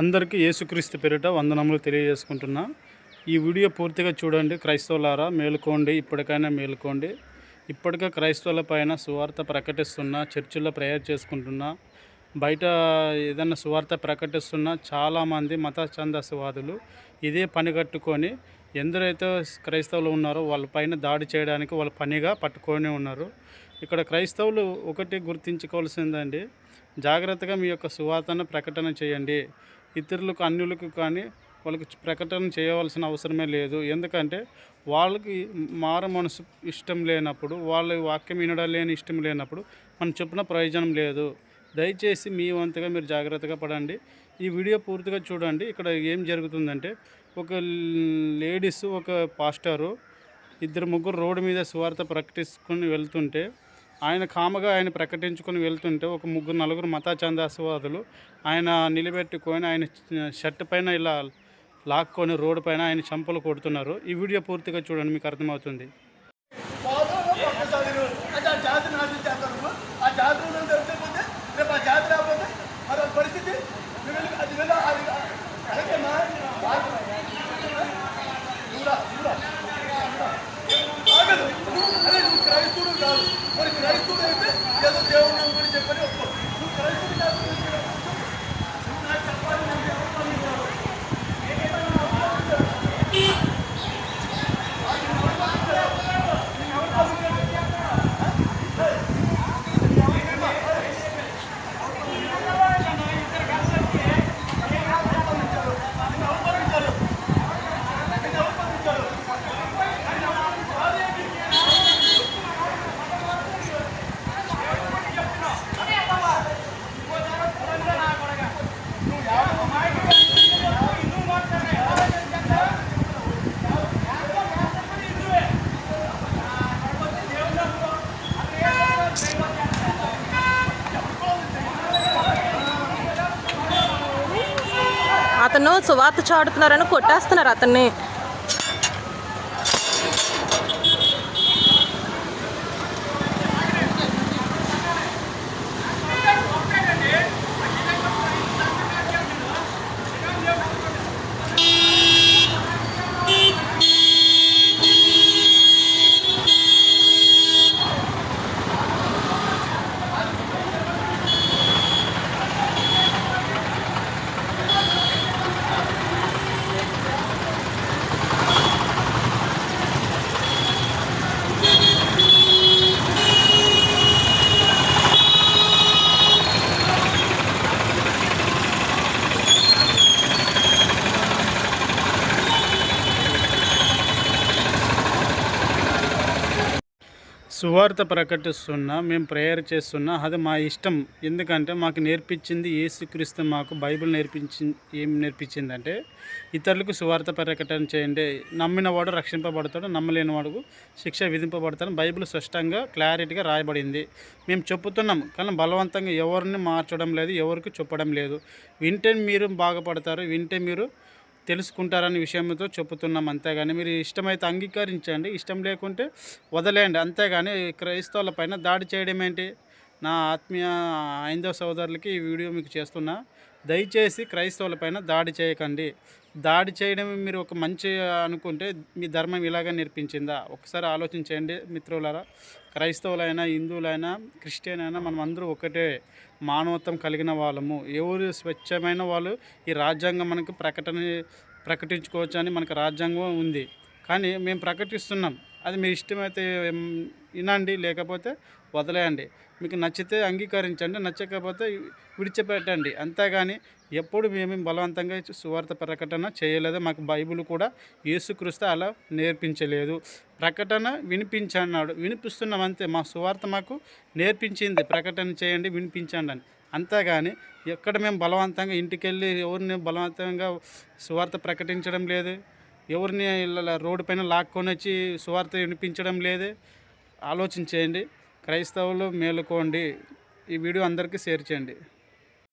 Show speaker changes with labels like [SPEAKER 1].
[SPEAKER 1] అందరికీ యేసుక్రీస్తు పేరిట వందనములు తెలియజేసుకుంటున్నా. ఈ వీడియో పూర్తిగా చూడండి క్రైస్తవులారా మేలుకోండి ఇప్పటికైనా మేలుకోండి. ఇప్పటికే క్రైస్తవుల పైన సువార్త ప్రకటిస్తున్నా చర్చిల్లో ప్రేయర్ చేసుకుంటున్నా బయట ఏదైనా సువార్త ప్రకటిస్తున్నా చాలామంది మత ఛందస్వాదులు ఇదే పని కట్టుకొని ఎందరైతే క్రైస్తవులు ఉన్నారో వాళ్ళ పైన దాడి చేయడానికి వాళ్ళ పనిగా పట్టుకొని ఉన్నారు. ఇక్కడ క్రైస్తవులు ఒకటి గుర్తించుకోవాల్సిందండి జాగ్రత్తగా మీ యొక్క సువార్తను ప్రకటన చేయండి. ఇతరులకు అన్యులకు కానీ వాళ్ళకి ప్రకటన చేయవలసిన అవసరమే లేదు. ఎందుకంటే వాళ్ళకి మార మనసు ఇష్టం లేనప్పుడు వాళ్ళ వాక్యం వినడం లేని ఇష్టం లేనప్పుడు మనం చెప్పిన ప్రయోజనం లేదు. దయచేసి మీ వంతుగా మీరు జాగ్రత్తగా పడండి. ఈ వీడియో పూర్తిగా చూడండి. ఇక్కడ ఏం జరుగుతుందంటే ఒక లేడీస్ ఒక పాస్టరు ఇద్దరు ముగ్గురు రోడ్డు మీద సువార్త ప్రకటించుకొని వెళ్తుంటే ఆయన కామగా ఆయన ప్రకటించుకొని వెళ్తుంటే ఒక ముగ్గురు నలుగురు మతాచందాసవాదులు ఆయన నిలబెట్టుకొని ఆయన షర్ట్ పైన ఇలా లాక్కొని రోడ్డు పైన ఆయన చంపలు కొడుతున్నారు. ఈ వీడియో పూర్తిగా చూడండి మీకు అర్థమవుతుంది.
[SPEAKER 2] పోతాను
[SPEAKER 3] అతను సువార్త చాడుతున్నారని కొట్టేస్తున్నారు అతన్ని.
[SPEAKER 1] సువార్త ప్రకటిస్తున్నా మేము ప్రేయర్ చేస్తున్నా అది మా ఇష్టం. ఎందుకంటే మాకు నేర్పించింది ఏసుక్రీస్తు మాకు బైబిల్ నేర్పించి ఏం నేర్పించిందంటే ఇతరులకు సువార్త ప్రకటన చేయండి. నమ్మిన వాడు రక్షింపబడతాడు నమ్మలేని వాడుకు శిక్ష విధింపబడతాడు. బైబిల్ స్పష్టంగా క్లారిటీగా రాయబడింది. మేము చెప్పుతున్నాం కానీ బలవంతంగా ఎవరిని మార్చడం లేదు ఎవరికి చెప్పడం లేదు. వింటే మీరు బాగుపడతారు వింటే మీరు తెలుసుకుంటారని విషయంతో చెబుతున్నాం అంతేగాని మీరు ఇష్టమైతే అంగీకరించండి ఇష్టం లేకుంటే వదిలేయండి. అంతేగాని క్రైస్తవుల పైన దాడి చేయడం ఏంటి నా ఆత్మీయ ఐందవ సోదరులకి ఈ వీడియో మీకు చేస్తున్నా. దయచేసి క్రైస్తవుల పైన దాడి చేయకండి. దాడి చేయడం మీరు ఒక మంచి అనుకుంటే మీ ధర్మం ఇలాగ నేర్పించిందా? ఒకసారి ఆలోచించండి మిత్రులారా. క్రైస్తవులైనా హిందువులైనా క్రిస్టియన్ అయినా మనం అందరూ ఒకటే మానవత్వం కలిగిన వాళ్ళము. ఎవరు స్వచ్ఛమైన వాళ్ళు ఈ రాజ్యాంగం మనకు ప్రకటన ప్రకటించుకోవచ్చు అని మనకు రాజ్యాంగం ఉంది. కానీ మేము ప్రకటిస్తున్నాం. అది మీ ఇష్టమైతే వినండి లేకపోతే వదిలేయండి. మీకు నచ్చితే అంగీకరించండి నచ్చకపోతే విడిచిపెట్టండి. అంతేగాని ఎప్పుడు మేము బలవంతంగా సువార్త ప్రకటన చేయలేదు. మాకు బైబిల్ కూడా యేసుక్రీస్తు అలా నేర్పించలేదు. ప్రకటన వినిపించన్నాడు. వినిపిస్తున్నాం అంతే మా సువార్త మాకు నేర్పించింది. ప్రకటన చేయండి వినిపించండి అని. అంతేగాని ఎక్కడ మేము బలవంతంగా ఇంటికి వెళ్ళి ఎవరిని బలవంతంగా సువార్త ప్రకటించడం లేదు. ఎవరిని ఇలా రోడ్డు పైన లాక్కొని వచ్చి సువార్త వినిపించడం లేదే. ఆలోచించేయండి. క్రైస్తవులు మేలుకోండి. ఈ వీడియో అందరికీ షేర్ చేయండి.